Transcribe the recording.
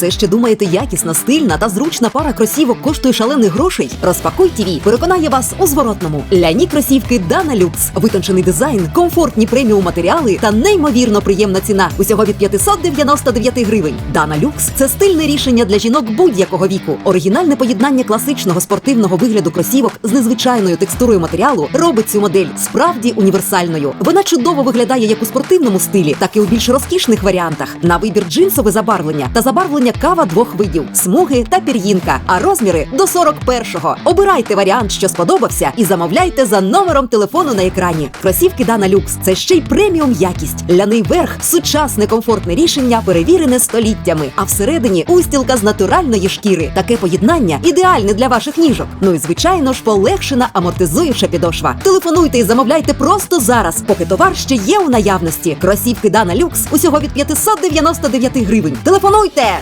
Все ще думаєте, якісна, стильна та зручна пара кросівок коштує шалених грошей? Розпакуй ТВ переконає вас у зворотному. Ляні кросівки Дана Люкс. Витончений дизайн, комфортні преміум матеріали та неймовірно приємна ціна. Усього від 599 гривень. Дана Люкс це стильне рішення для жінок будь-якого віку. Оригінальне поєднання класичного спортивного вигляду кросівок з незвичайною текстурою матеріалу робить цю модель справді універсальною. Вона чудово виглядає як у спортивному стилі, так і у більш розкішних варіантах. На вибір джинсове забарвлення та забарвлення кава двох видів смуги та пір'їнка, а розміри до 41-го. Обирайте варіант, що сподобався, і замовляйте за номером телефону на екрані. Кросівки Дана Люкс це ще й преміум якість. Ляний верх сучасне комфортне рішення, перевірене століттями. А всередині устілка з натуральної шкіри. Таке поєднання ідеальне для ваших ніжок. Ну і звичайно ж полегшена амортизуюча підошва. Телефонуйте і замовляйте просто зараз, поки товар ще є у наявності. Кросівки Дана Люкс усього від 599 гривень. Телефонуйте!